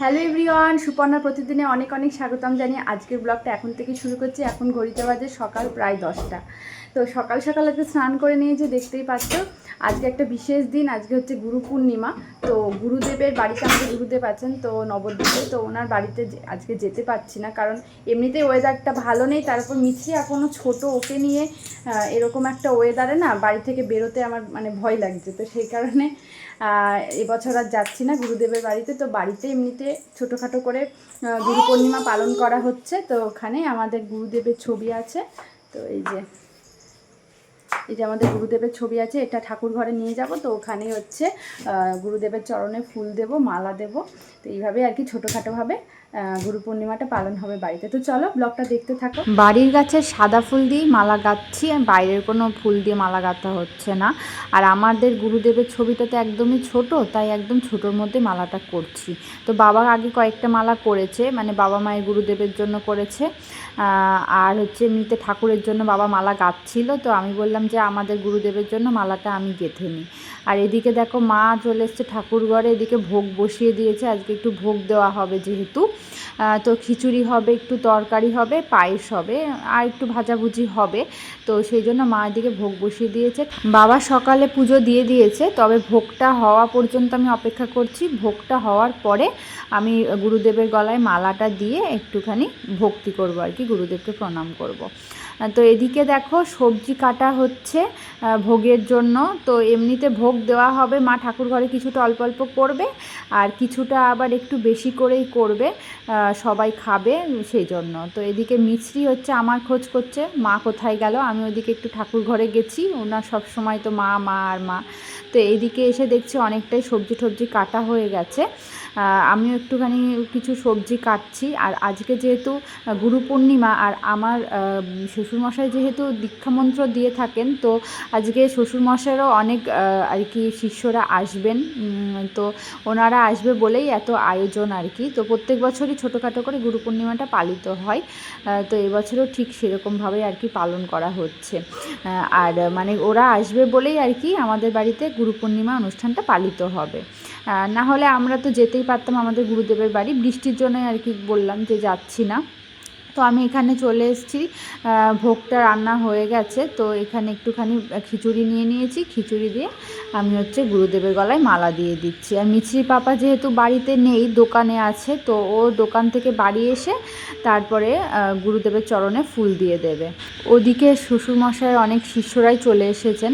Hello everyone Suparna প্রতিদিনে অনেক অনেক স্বাগতম জানিয়ে আজকের ব্লগটা এখন থেকে শুরু করছি। এখন ঘড়িতে বাজে সকাল প্রায় দশটা। তো সকাল সকাল আজকে স্নান করে নিয়েছে দেখতেই পাচ্ছ, আজকে একটা বিশেষ দিন, আজকে হচ্ছে গুরু পূর্ণিমা। তো গুরুদেবের বাড়িতে আমাদের গুরুদেব আছেন, তো নবদ্বীপে, তো ওনার বাড়িতে আজকে যেতে পারছি না, কারণ এমনিতেই ওয়েদারটা ভালো নেই, তারপর মিছি এখনও ছোট ওকে নিয়ে এরকম একটা ওয়েদারে না বাড়ি থেকে বেরোতে আমার মানে ভয় লাগছে। তো সেই কারণে এবছর আর যাচ্ছি না গুরুদেবের বাড়িতে। তো বাড়িতে এমনিতে ছোটোখাটো করে গুরু পূর্ণিমা পালন করা হচ্ছে। তো ওখানে আমাদের গুরুদেবের ছবি আছে। তো এই যে এই যে আমাদের গুরুদেবের ছবি আছে, এটা ঠাকুর ঘরে নিয়ে যাব। তো ওখানেই হচ্ছে গুরুদেবের চরণে ফুল দেব, মালা দেব। তো এইভাবে আর কি ছোটোখাটোভাবে গুরু পূর্ণিমাটা পালন হবে বাড়িতে। তো চলো ব্লগটা দেখতে থাকো। বাড়ির গাছে সাদা ফুল দিয়েই মালা গাচ্ছি বাইরের কোনো ফুল দিয়ে মালা গাঁথা হচ্ছে না। আর আমাদের গুরুদেবের ছবিটা তো একদমই ছোট, তাই একদম ছোটোর মধ্যে মালাটা করছি। তো বাবা আগে কয়েকটা মালা করেছে মানে বাবা মায়ের গুরুদেবের জন্য করেছে। আর হচ্ছে এমনিতে ঠাকুরের জন্য বাবা মালা গাচ্ছিল, তো আমি বললাম যে আমাদের গুরুদেবের জন্য মালাটা আমি গেঁথে নিই। আর এদিকে দেখো মা চলে এসছে ঠাকুরঘরে এদিকে ভোগ বসিয়ে দিয়েছে। আজকে একটু ভোগ দেওয়া হবে যেহেতু। তো খিচুড়ি হবে, একটু তরকারি হবে, পায়েস হবে, আর একটু ভাজাভুজি হবে। তো সেই জন্য মা এদিকে ভোগ বসিয়ে দিয়েছে। বাবা সকালে পুজো দিয়ে দিয়েছে, তবে ভোগটা হওয়া পর্যন্ত আমি অপেক্ষা করছি। ভোগটা হওয়ার পরে আমি গুরুদেবের গলায় মালাটা দিয়ে একটুখানি ভক্তি করব আর কি, গুরুদেবকে প্রণাম করব। তো এদিকে দেখো সবজি কাটা হচ্ছে ভোগের জন্য। তো এমনিতে ভোগ দেওয়া হবে, মা ঠাকুর ঘরে কিছুটা অল্প অল্প করবে আর কিছুটা আবার একটু বেশি করেই করবে সবাই খাবে সেই জন্য। তো এদিকে মিছরি হচ্ছে, আমার খোঁজ করছে, মা কোথায় গেল? আমি ওদিকে একটু ঠাকুর ঘরে গেছি ওনার সব সময় তো মা মা আর মা। তো এদিকে এসে দেখছি অনেকটাই সবজি টবজি কাটা হয়ে গেছে। আমিও একটুখানি কিছু সবজি কাটছি। আর আজকে যেহেতু গুরু পূর্ণিমা আর আমার শ্বশুরমশাই যেহেতু দীক্ষামন্ত্র দিয়ে থাকেন, তো আজকে শ্বশুরমশাইয়েরও অনেক আর কি শিষ্যরা আসবেন। তো ওনারা আসবে বলেই এত আয়োজন আর কি। তো প্রত্যেক বছরই ছোটোখাটো করে গুরু পূর্ণিমাটা পালিত হয়। তো এবছরও ঠিক সেরকমভাবেই আর কি পালন করা হচ্ছে। আর মানে ওরা আসবে বলেই আর কি আমাদের বাড়িতে গুরু পূর্ণিমা অনুষ্ঠানটা পালিত হবে। না হলে আমরা তো যেতেই পারতাম আমাদের গুরুদেবের বাড়ি। বৃষ্টির জন্যই আর কি বললাম যে যাচ্ছি না। তো আমি এখানে চলে এসেছি। ভোগটা রান্না হয়ে গেছে, তো এখানে একটুখানি খিচুড়ি নিয়ে নিয়েছি। খিচুড়ি দিয়ে আমি হচ্ছে গুরুদেবের গলায় মালা দিয়ে দিচ্ছি। আর মিছরি পাপা যেহেতু বাড়িতে নেই, দোকানে আছে, তো ও দোকান থেকে বাড়ি এসে তারপরে গুরুদেবের চরণে ফুল দিয়ে দেবে। ওদিকে শ্বশুরমশাইয়ের অনেক শিষ্যরাই চলে এসেছেন।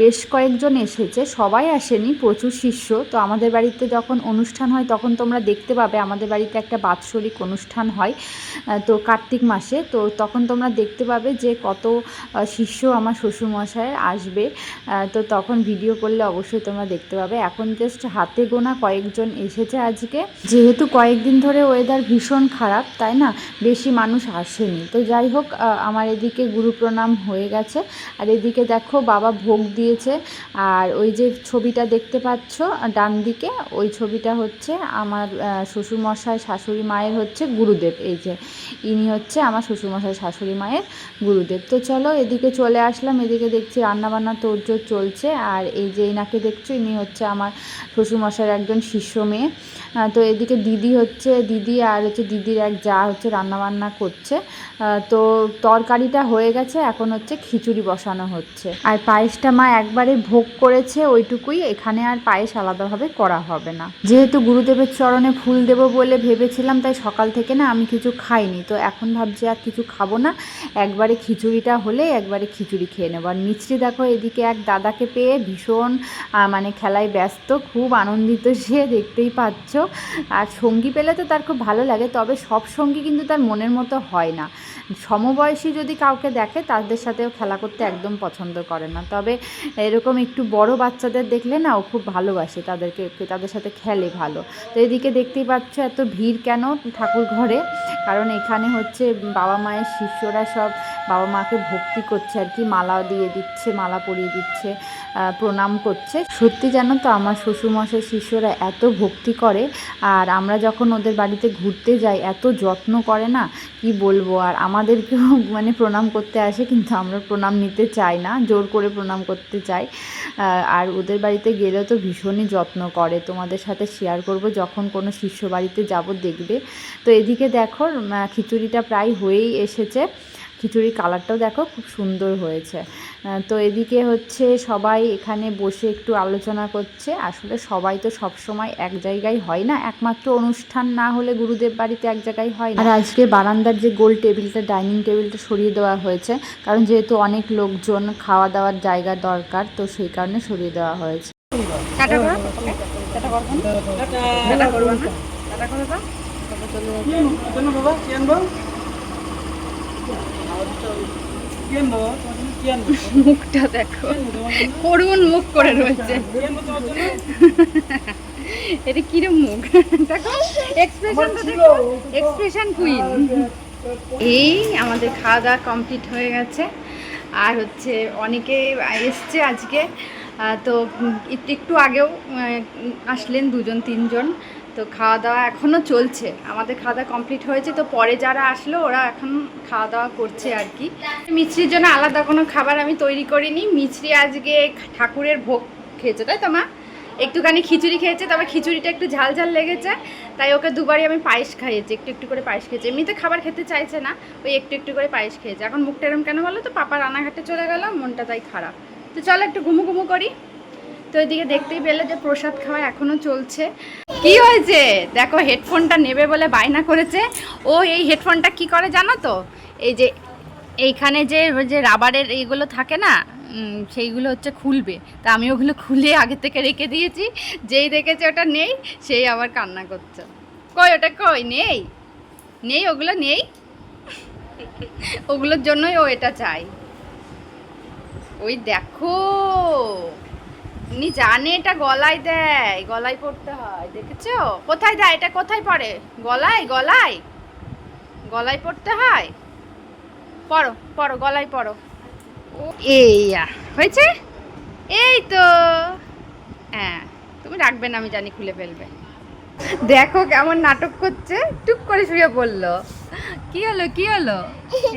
বেশ কয়েকজন এসেছে, সবাই আসেনি, প্রচুর শিষ্য। তো আমাদের বাড়িতে যখন অনুষ্ঠান হয়, তখন তোমরা দেখতে পাবে, আমাদের বাড়িতে একটা বাৎসরিক অনুষ্ঠান হয়। তো কার্তিক মাসে তো তখন তোমরা দেখতে পাবে যে কত শিষ্য আমার শ্বশুরমশাইয়ের আসবে। তো তখন ভিডিও করলে অবশ্যই তোমরা দেখতে পাবে। এখন জাস্ট হাতে গোনা কয়েকজন এসেছে আজকে। যেহেতু কয়েকদিন ধরে ওয়েদার ভীষণ খারাপ তাই না? বেশি মানুষ আসেনি। তো যাই হোক আমার এদিকে গুরু প্রণাম হয়ে গেছে। আর এদিকে দেখো বাবা ভোগ দিয়েছে। আর ওই যে ছবিটা দেখতে পাচ্ছ ডান দিকে ওই ছবিটা হচ্ছে আমার আহ, শ্বশুরমশাই শাশুড়ি মায়ের হচ্ছে গুরুদেব। এই যে ইনি হচ্ছে আমার শ্বশুরমশাই শাশুড়ি মায়ের গুরুদেব। তো চলো এদিকে চলে আসলাম, এদিকে দেখছি রান্নাবান্না তোড়জোড় চলছে আর এই যে ইনাকে দেখছ, ইনি হচ্ছে আমার শ্বশুরমশাইয়ের একজন শিষ্য মেয়ে। তো এদিকে দিদি হচ্ছে, দিদি আর হচ্ছে দিদির এক যা হচ্ছে রান্নাবান্না করছে। তো তরকারিটা হয়ে গেছে, এখন হচ্ছে খিচুড়ি বসানো হচ্ছে। আর পায়েসটা মা একবারে ভোগ করেছে, ওইটুকুই। এখানে আর পায়েস আলাদাভাবে করা হবে না। যেহেতু গুরুদেবের চরণে ফুল দেবো বলে ভেবেছিলাম, তাই সকাল থেকে না আমি কিছু খাইনি। তো এখন ভাবছি আর কিছু খাব না। একবারে খিচুড়িটা হলে একবারে খিচুড়ি খেয়ে নেব। আর মিছরি দেখো, এদিকে এক দাদাকে পেয়ে ভীষণ মানে খেলায় ব্যস্ত, খুব আনন্দিত সে, দেখতেই পাচ্ছ। আর সঙ্গী পেলে তো তার খুব ভালো লাগে, তবে সব সঙ্গী কিন্তু তার মনের মতো হয় না। সমবয়সী যদি কাউকে দেখে, তাদের সাথেও খেলা করতে একদম পছন্দ করে না। তবে এরকম একটু বড় বাচ্চাদের দেখলে না, ও খুব ভালোবাসে, তাদেরকে, তাদের সাথে খেলে ভালো। তো এদিকে দেখতেই পাচ্ছ এত ভিড় কেন ঠাকুর ঘরে? কারণ এখানে এখানে হচ্ছে বাবা মায়ের শিষ্যরা সব বাবা মাকে ভক্তি করছে আর কি, মালা দিয়ে দিচ্ছে, মালা পরিয়ে দিচ্ছে। প্রণাম করছে। সত্যি জানো তো, আমার শ্বশুরমশাই, শিষ্যরা এত ভক্তি করে, আর আমরা যখন ওদের বাড়িতে ঘুরতে যাই, এত যত্ন করে না, কি বলব? আর আমাদেরকেও মানে প্রণাম করতে আসে, কিন্তু আমরা প্রণাম নিতে চাই না, জোর করে প্রণাম করতে চাই। আর ওদের বাড়িতে গেলেও তো ভীষণই যত্ন করে। তোমাদের সাথে শেয়ার করব, যখন কোনো শিষ্য বাড়িতে যাব, দেখবে। তো এদিকে দেখো খিচুড়িটা প্রায় হয়েই এসেছে। খিচুড়ির কালারটাও দেখো খুব সুন্দর হয়েছে। তো এদিকে হচ্ছে সবাই এখানে বসে একটু আলোচনা করছে। আসলে সবাই তো সব সময় এক জায়গায় হয় না। একমাত্র অনুষ্ঠান না হলে গুরুদেব বাড়িতে এক জায়গায় হয় না। আর আজকে বারান্দার যে গোল টেবিলটা ডাইনিং টেবিলটা সরিয়ে দেওয়া হয়েছে কারণ যেহেতু অনেক লোকজন খাওয়া দাওয়ার জায়গা দরকার তো সেই কারণে সরিয়ে দেওয়া হয়েছে। টাটা মুখটা দেখো। করুণ মুখ করে রয়েছে। এটা কিরম মুখ? দেখো এক্সপ্রেশনটা দেখো এক্সপ্রেশন কুইন এই আমাদের খাওয়া দাওয়া কমপ্লিট হয়ে গেছে। আর হচ্ছে অনেকে এসছে আজকে। তো একটু আগেও আসলেন দুজন, তিনজন। তো খাওয়া দাওয়া এখনও চলছে। আমাদের খাওয়া দাওয়া কমপ্লিট হয়েছে, তো পরে যারা আসলো ওরা এখন খাওয়া দাওয়া করছে আর কি। মিছরির জন্য আলাদা কোনো খাবার আমি তৈরি করিনি। মিছরি আজকে ঠাকুরের ভোগ খেয়েছে, তাই তো মা? একটুখানি খিচুড়ি খেয়েছে, তবে খিচুড়িটা একটু ঝাল ঝাল লেগেছে, তাই ওকে দুবারই আমি পায়েস খাইয়েছি, একটু একটু করে পায়েস খেয়েছি। এমনিতে খাবার খেতে চাইছে না, ওই একটু একটু করে পায়েস খেয়েছে। এখন মুখটা এরম কেন বলো তো? পাপা রানাঘাটে চলে গেল, মনটা তাই খারাপ। তো চলো একটু ঘুমু ঘুমু করি। তো এদিকে দেখতেই পেলে যে প্রসাদ খাওয়া এখনও চলছে। কি হয়েছে? দেখো, হেডফোনটা নেবে বলে বায়না করেছে। ও এই হেডফোনটা কি করে জানো তো? এই যে এইখানে যে যে রাবারের এইগুলো থাকে না সেইগুলো হচ্ছে খুলবে। তা আমি ওগুলো খুলে আগে থেকে রেখে দিয়েছি। যেই দেখেছে ওটা নেই, সেই আবার কান্না করছে। কই, ওটা কই? নেই? নেই, ওগুলো নেই? ওগুলোর জন্যই ও এটা চাই ওই দেখো উনি জানে এটা গলায় দেয়, গলায় পড়তে হয়, দেখেছ? কোথায় দেয়? এটা কোথায় পড়ে? গলায় গলায়? গলায় পড়তে হয়? পড়ো পড়ো, গলায় পড়ো। ও এই হয়েছে? এই তো। হ্যাঁ তুমি রাখবে না, আমি জানি, খুলে ফেলবে। দেখো কেমন নাটক করছে, টুক করে শুয়ে পড়ল। কি হলো কি হলো?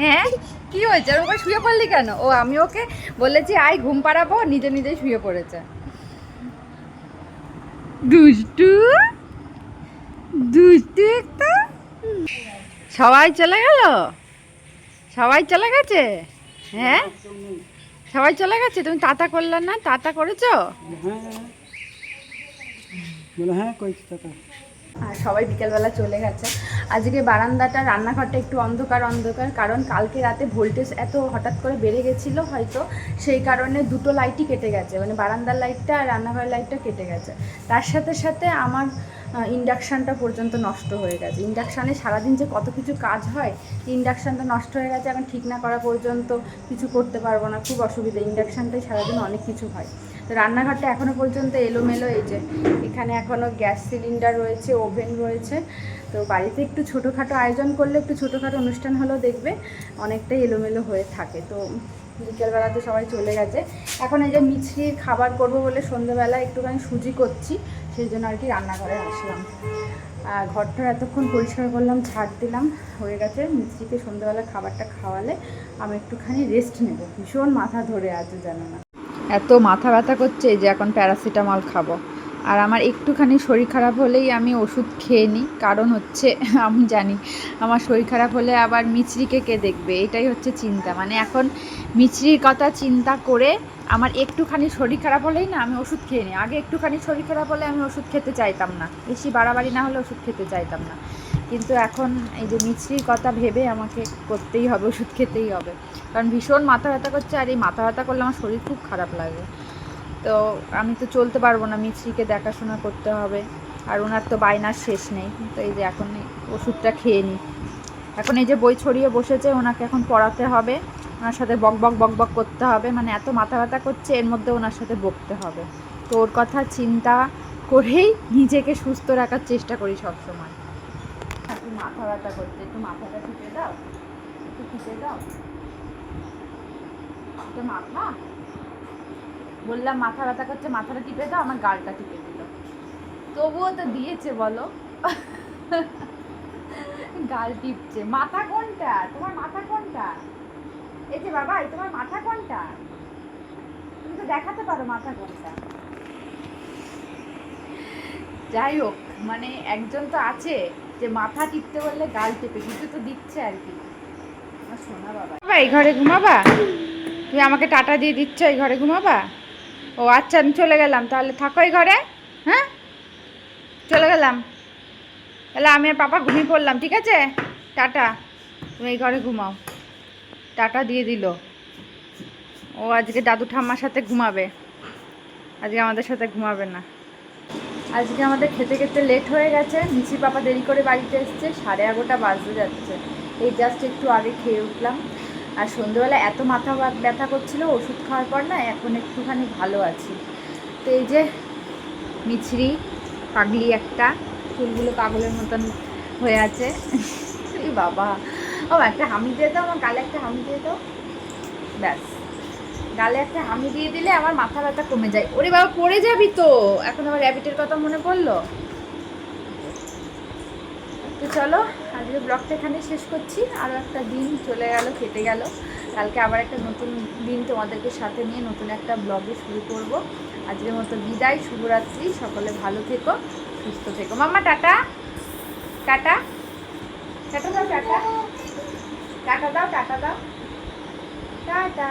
হ্যাঁ কি হয়েছে? আর ওকে শুয়ে পড়লি কেন? ও, আমি ওকে বলেছি আই ঘুম পাড়াবো, নিজে নিজেই শুয়ে পড়েছে। দুষ্টু? দুষ্টু একটা? সবাই চলে গেল? সবাই চলে গেছে? হ্যাঁ? সবাই চলে গেছে? তুমি তাতা করলে না? তাতা করেছ? হ্যাঁ। হ্যাঁ করেছি টাকা আর সবাই বিকেলবেলা চলে গেছে। আজকে বারান্দাটা, রান্নাঘরটা একটু অন্ধকার অন্ধকার, কারণ কালকে রাতে ভোল্টেজ এত হঠাৎ করে বেড়ে গেছিল হয়তো, সেই কারণে দুটো লাইটই কেটে গেছে মানে বারান্দার লাইটটা আর রান্নাঘরের লাইটটা কেটে গেছে। তার সাথে সাথে আমার ইন্ডাকশানটা পর্যন্ত নষ্ট হয়ে গেছে। ইন্ডাকশানে সারাদিন যে কত কিছু কাজ হয় ইন্ডাকশানটা নষ্ট হয়ে গেছে, এখন ঠিক না করা পর্যন্ত কিছু করতে পারব না, খুব অসুবিধা। ইন্ডাকশানটাই সারাদিন অনেক কিছু হয়। তো রান্নাঘরটা এখনও পর্যন্ত এলোমেলো এই যে এখানে এখনও গ্যাস সিলিন্ডার রয়েছে, ওভেন রয়েছে। তো বাড়িতে একটু ছোটোখাটো আয়োজন করলে একটু ছোটোখাটো অনুষ্ঠান হলেও দেখবে অনেকটাই এলোমেলো হয়ে থাকে। তো বিকেলবেলাতে সবাই চলে গেছে। এখন এই যে মিছরির খাবার করব বলে সন্ধ্যেবেলা একটুখানি সুজি করছি, সেই জন্য আর কি রান্নাঘরে আসলাম। আর ঘরটা এতক্ষণ পরিষ্কার করলাম ছাড় দিলাম, হয়ে গেছে মিছরিকে সন্ধ্যেবেলা খাবারটা খাওয়ালে আমি একটুখানি রেস্ট নেব। ভীষণ মাথা ধরে আছে জানো না। এত মাথা ব্যথা করছে যে এখন প্যারাসিটামল খাব। আর আমার একটুখানি শরীর খারাপ হলেই আমি ওষুধ খেয়ে নিই। কারণ হচ্ছে, আমি জানি, আমার শরীর খারাপ হলে আবার মিছরিকে কে দেখবে? এটাই হচ্ছে চিন্তা। মানে এখন মিছরির কথা চিন্তা করে আমার একটুখানি শরীর খারাপ হলেই না আমি ওষুধ খেয়ে নিই। আগে একটুখানি শরীর খারাপ হলে আমি ওষুধ খেতে চাইতাম না। বেশি বাড়াবাড়ি না হলে ওষুধ খেতে চাইতাম না। কিন্তু এখন এই যে মিছরির কথা ভেবে আমাকে করতেই হবে, ওষুধ খেতেই হবে। কারণ ভীষণ মাথা ব্যথা করছে আর এই মাথা ব্যথা করলে আমার শরীর খুব খারাপ লাগে। তো আমি তো চলতে পারব না, মিছরিকে দেখাশোনা করতে হবে। আর ওনার তো বায়নার শেষ নেই, তো এই যে এখন ওষুধটা খেয়ে নিই। এখন এই যে বই ছড়িয়ে বসেছে, ওনাকে এখন পড়াতে হবে। ওনার সাথে বক বক বক বক করতে হবে। মানে এত মাথা ব্যথা করছে, এর মধ্যে ওনার সাথে বকতে হবে। তো ওর কথা চিন্তা করেই নিজেকে সুস্থ রাখার চেষ্টা করি সবসময়। মাথা ব্যথা করছে, একটু মাথাটা টিপে দাও, একটু টিপে দাও। এটা মাথা বললাম, মাথা ব্যথা করছে, মাথাটা টিপে দাও, আমার গালটা টিপে দিল। তবুও তো দিয়েছে, বলো। গাল টিপছে। মাথা কোনটা? তোমার মাথা কোনটা? এই যে বাবা তোমার মাথা কোনটা? তুমি তো দেখাতে পারো মাথা কোনটা। যাই হোক মানে একজন তো আছে। যে মাথা টিপতে বললে গাল টেপে কিছু তো দিচ্ছে আর কি। সোনা বাবা। বাবা, এই ঘরে ঘুমাবা? তুমি আমাকে টাটা দিয়ে দিচ্ছ, এই ঘরে ঘুমাবা? ও আচ্ছা আমি চলে গেলাম, তাহলে থাকো এই ঘরে হ্যাঁ? চলে গেলাম। তাহলে আমি আর পাপা ঘুমিয়ে পড়লাম, ঠিক আছে? টাটা। তুমি এই ঘরে ঘুমাও। টাটা দিয়ে দিল। ও আজকে দাদু ঠাম্মার সাথে ঘুমাবে। আজকে আমাদের সাথে ঘুমাবে না। আজকে আমাদের খেতে খেতে লেট হয়ে গেছে। মিছি পাপা দেরি করে বাড়িতে এসছে, সাড়ে এগারোটা বাজতে যাচ্ছে। এই জাস্ট একটু আগে খেয়ে উঠলাম। আর সন্ধ্যেবেলা এত মাথা ব্যা- ব্যথা করছিল, ওষুধ খাওয়ার পর না এখন একটুখানি ভালো আছি। তো এই যে মিছরি, পাগলি একটা, চুলগুলো পাগলের মতন হয়ে আছে। বাবা। ও, একটা হামি দিয়ে দাও, আমার গালে একটা হামি দিয়ে দাও। ব্যাস। গালে একটা হামি দিয়ে দিলে আমার মাথা ব্যথা কমে যায়। ওরে বাবা, পড়ে যাবি তো। এখন আবার র্যাবিটের কথা মনে পড়ল? তো চলো আজকে ব্লগটা এখানে শেষ করছি। আরও একটা দিন চলে গেল, কেটে গেল। কালকে আবার একটা নতুন দিন তোমাদেরকে সাথে নিয়ে নতুন একটা ব্লগে শুরু করব। আজকের মতো বিদায়, শুভরাত্রি। সকলে ভালো থেকো, সুস্থ থেকো। মাম্মা, টাটা। টাটা। টাটা দাও, টাটা। টাটা দাও টাটা দাও। টাটা।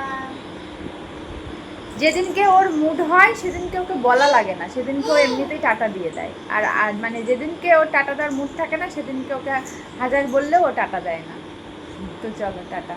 যেদিনকে ওর মুড হয়, সেদিনকে ওকে বলা লাগে না। সেদিনকে ও এমনিতেই টাটা দিয়ে দেয়। আর মানে যেদিনকে ওর টাটা দেওয়ার মুড থাকে না, সেদিনকে ওকে হাজার বললেও ও টাটা দেয় না। তো চলো, টাটা।